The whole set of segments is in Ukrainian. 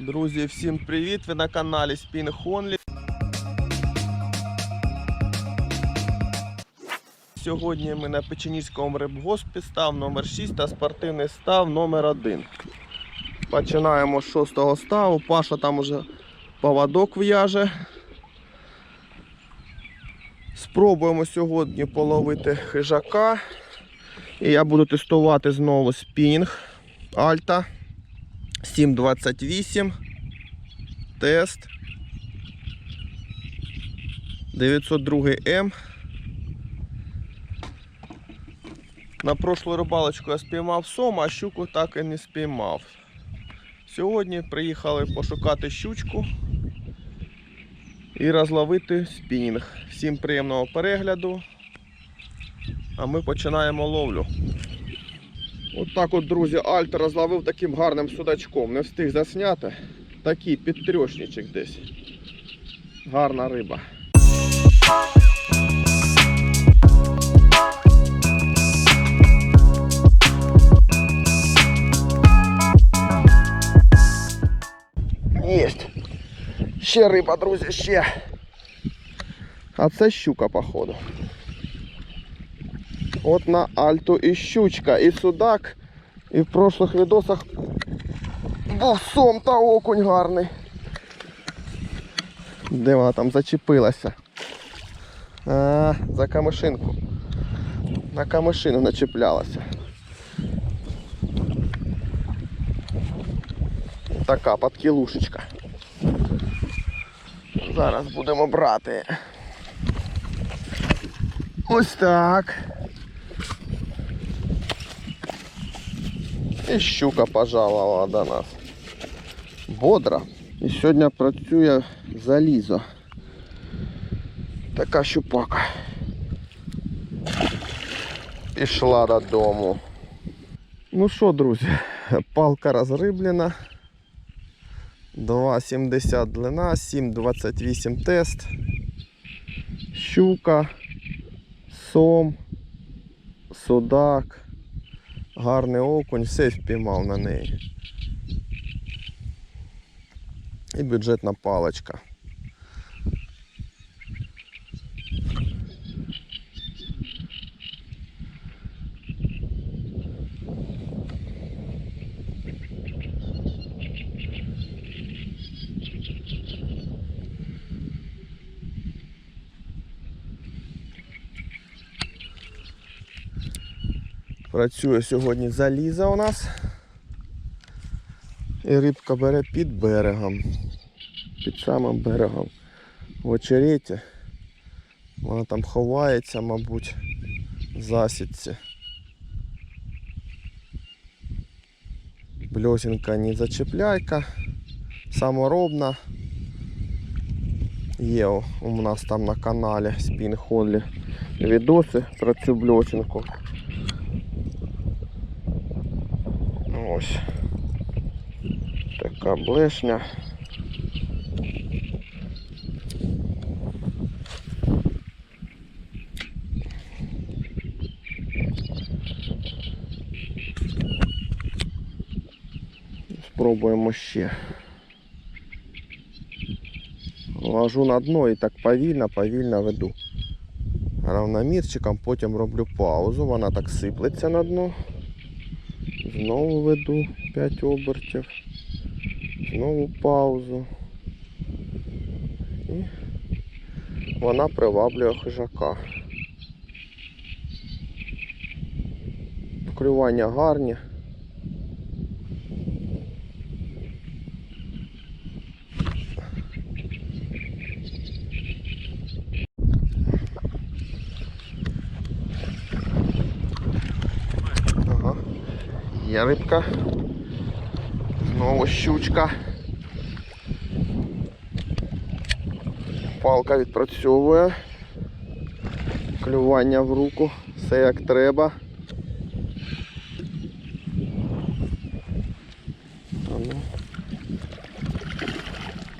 Друзі, всім привіт! Ви на каналі Spin Honly. Сьогодні ми на Печеніському рибгоспі став номер 6 та спортивний став номер 1. Починаємо з шостого ставу. Паша там уже поводок в'яже. Спробуємо сьогодні половити хижака. І я буду тестувати знову спінінг Альта 728. Тест. 902 М. На прошлу рибалочку я спіймав сом, а щуку так і не спіймав. Сьогодні приїхали пошукати щучку і розловити спінінг. Всім приємного перегляду. А ми починаємо ловлю. От от, друзі, Альт розловив таким гарним судачком. Не встиг засняти. Такий підтрьошничок десь. Гарна риба. Єсть. Ще риба, друзі, ще. А це щука, походу. От на Альту і щучка, і судак, і в прошлих відосах був сом та окунь гарний. Де вона там зачепилася? А, за камишинку. На камишину начеплялася. Така подкілушечка. Зараз будемо брати. Ось так. І щука пожалувала до нас. Бодра. І сьогодні працює залізо. Така щупака. Пішла додому. Ну що, друзі, палка розриблена. 2,70 длина, 7,28 тест. Щука, сом, судак, Гарний окунь, все впіймав на неї. І бюджетна паличка. Працює сьогодні заліза у нас. І рибка бере під берегом. Під самим берегом. В очереті. Вона там ховається, мабуть, в засідці. Бльосінка не зачепляйка. Саморобна. Є у нас там на каналі Spin Honly відоси про цю бльосінку. Ось. Така блешня. Спробуємо ще. Ложу на дно і так повільно, повільно веду. Равномірчиком, потім роблю паузу, вона так сиплеться на дно. Знову веду 5 обертів. Знову паузу. І вона приваблює хижака. Клювання гарні. Ага. Є рибка. Знову щучка. Палка відпрацьовує. Клювання в руку. Все як треба. Ну.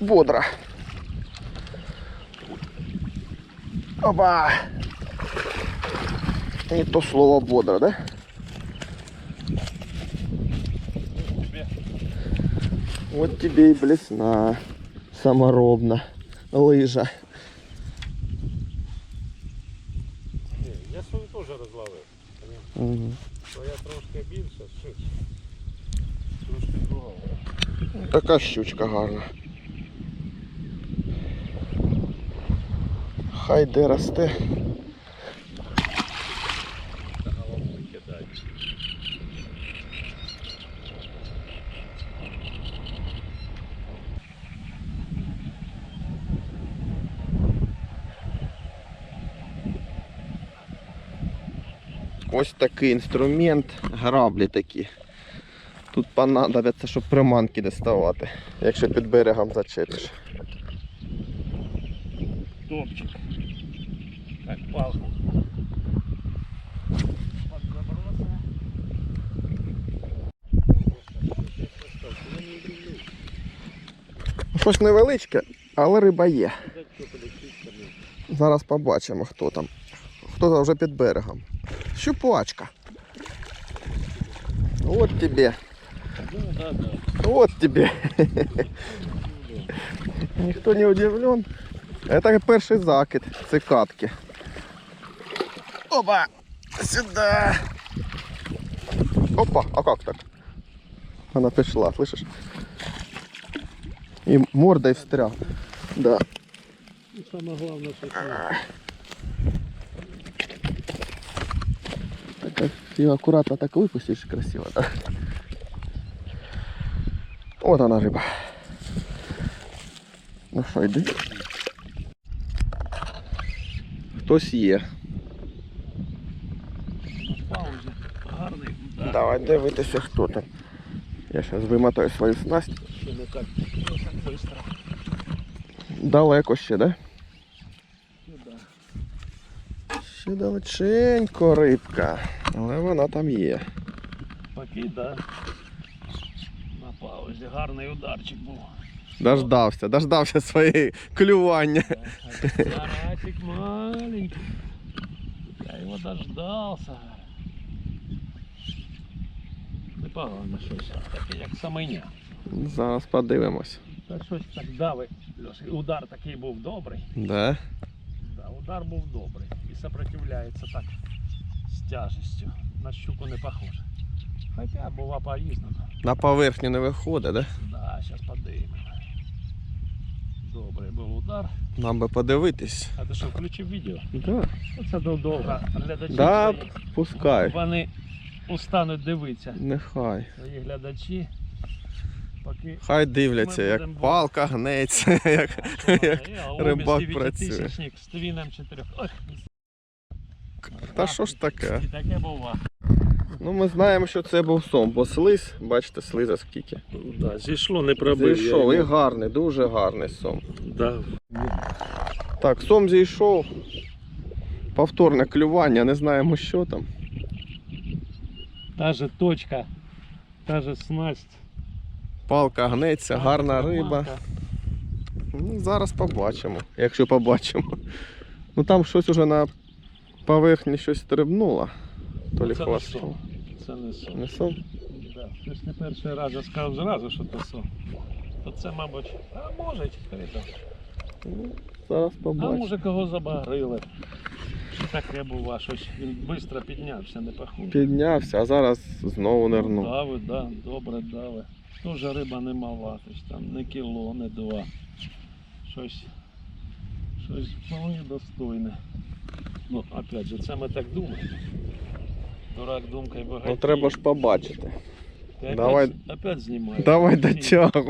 Бодра. Опа! Не то слово бодро, да? От тебе і блесна. Саморобна. Лижа. Ні, я свою теж розловив. Угу. Твоя трошки більша, ширша. Трошки друга. Така щучка гарна. Хай де росте. Ось такий інструмент, граблі такі. Тут понадобиться, щоб приманки доставати, якщо під берегом зачепиш. Топчик. Как палку. Щось невеличке, але риба є. Зараз побачимо, хто там. Хто там вже під берегом. Щупачка. От тебе. Да, да, да. Вот тебе. Ніхто не удивлен. Это перший закид цикатки. Опа! Сюда! Опа, а как так? Она пішла, слышишь? И мордой встрял. Да. Ну, Самое главное, что Так, ее аккуратно так выпустишь красиво, да? Вот она рыба. Ну що, йди. Хтось є. паузі. Гарний удар. Давай дивитися, хто там. Я зараз вимотаю свою снасть. Ще не так, не так быстро. Далеко ще, да? Ну, да. Ще далеченько рибка. Але вона там є. Поки, да. На паузі. Гарний ударчик був. Дождався, дождався своєї клювання. Карасик маленький. Я его дождался. Непогано щось. Таке, як саминя. Зараз подивимось. Та щось так дави. Удар такий був добрий. Да? Да, удар був добрий. І сопротивляється так з тяжестю. На щуку не похоже. Хоча бува по-різному. На поверхню не виходить, да? Да, зараз подивимо. Добрий був удар. Нам би подивитись. А ти що, включив відео? Да. Оце довго. Глядачі Да, свої, пускай. вони устануть дивитися. Нехай. Свої глядачі. Поки Хай дивляться, Ми як будемо- палка гнеться, як, як рибак працює. Тисячник з твіном чотирьох. Ох, Та що ж таке? Таке бува. Ну ми знаємо, що це був сом, бо слиз, бачите, слиза скільки. Да, зійшло, не пробив. Зійшов і гарний, дуже гарний сом. Да. Так, сом зійшов. Повторне клювання, не знаємо що там. Та же точка, та же снасть. Палка гнеться, гарна риба. Ну, зараз побачимо, якщо побачимо. Ну там щось уже на поверхні щось стрибнуло. То лі Це не хвостом. сон. Це не сон. Не сом? Да. Щось не перший раз я сказав зразу, що це сон. То це, мабуть, а може, хай. Ну, Зараз А побачимо. може кого забагрили. Що таке бува, щось він швидко піднявся, не похоже. Піднявся, а зараз знову нирнув. Дави, да, добре дави. Тоже риба не мала, там не кіло, не два. Щось, щось вполне достойне. Ну, опять же, це ми так думаємо. Дурак думкою багатій. Ну треба ж побачити. Ти опять, давай- опять знімаєш. Давай дотягуй.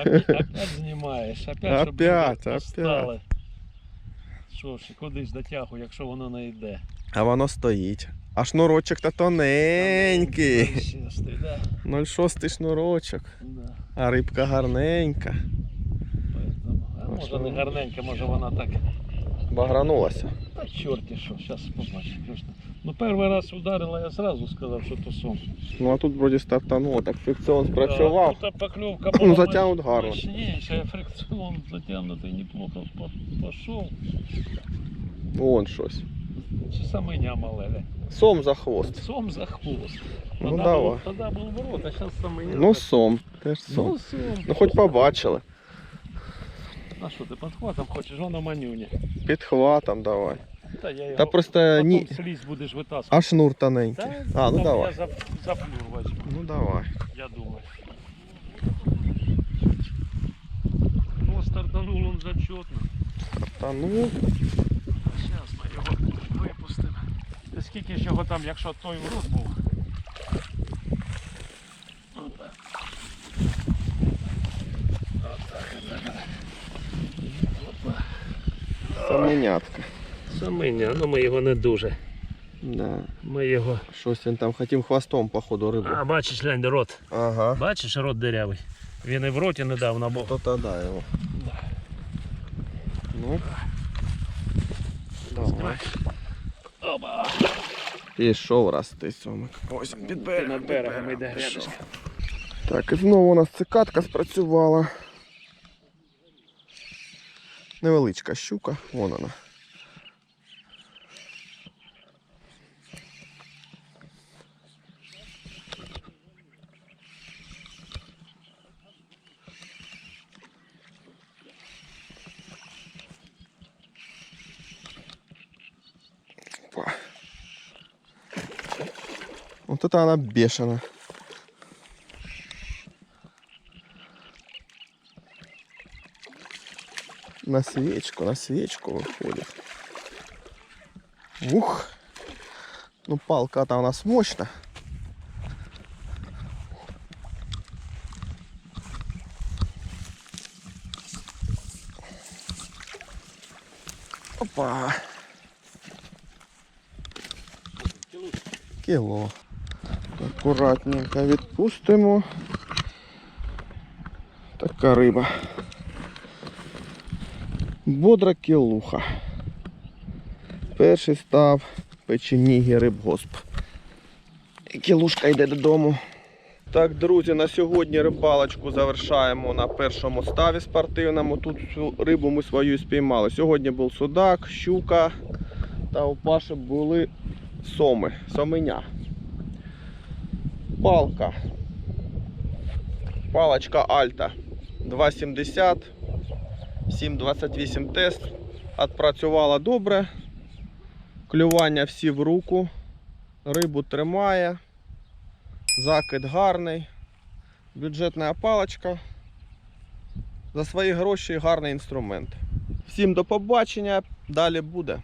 Опять, опять знімаєш, опять, щоб Опять, люди опять. встали. Що ж, кудись дотягуй, якщо воно не йде. А воно стоїть. А шнурочок то тоненький. Шестий, да? 0,6 шнурочок. Да. А рибка гарненька. Поэтому, а може не гарненька, може вона так. Багранулася. Та чорті що, зараз побачимо. Ну перший раз ударила, я зразу сказав, що то сон. Ну а тут вроді стартануло, так фрикціон спрацював. Да, тут покльовка Ну, була затягнут мощ- гарно. мощніша, фрикціон затягнутий неплохо пошов. Вон щось. Чи саминя мале? Сом за хвост. Сом за хвост. Ну, Тоді давай. був, тоді був ворот, а зараз саминя. Ну, сом. Теж сом. ну, сом. Ну хоч побачили. А що, ти під хватом хочеш? Воно манюня. Під хватом давай. Та я його Та просто потім ні. слізь будеш витаскувати. А шнур тоненький. Та, А, ну там давай. Я за, за флюр возьму, Ну давай. я думаю. Ну, стартанул он зачетно. Та ну, Зараз ми його випустимо. Та скільки ж його там, якщо той в рот був? Саменятка. Саминя, ну ми його не дуже. Да. Ми його. Щось він там хотів хвостом, походу, рибу. А, бачиш, глянь, рот. Ага. Бачиш, рот дирявий. Він і в роті недавно був. То тоді його. Ну. Давай. Опа. Пішов рости сомик. Ось під берегом. під берегом йде грядочка. Так, і знову у нас цикатка спрацювала. Невеличка щука, вон вона. Вот это она бешеная. На свечку, на свечку выходит. Ух! Ну палка-то у нас мощная. Опа! Кіло. Акуратненько відпустимо. Така риба. Бодра кілуха. Перший став печенігі рибгосп. Кілушка йде додому. Так, друзі, на сьогодні рибалочку завершаємо на першому ставі спортивному. Тут всю рибу ми свою спіймали. Сьогодні був судак, щука та у Паші були соми, соменя. Палка. Палочка Альта 2,70. 7,28 тест. Отпрацювала добре. Клювання всі в руку. Рибу тримає. Закид гарний. Бюджетна паличка. За свої гроші гарний інструмент. Всім до побачення. Далі буде.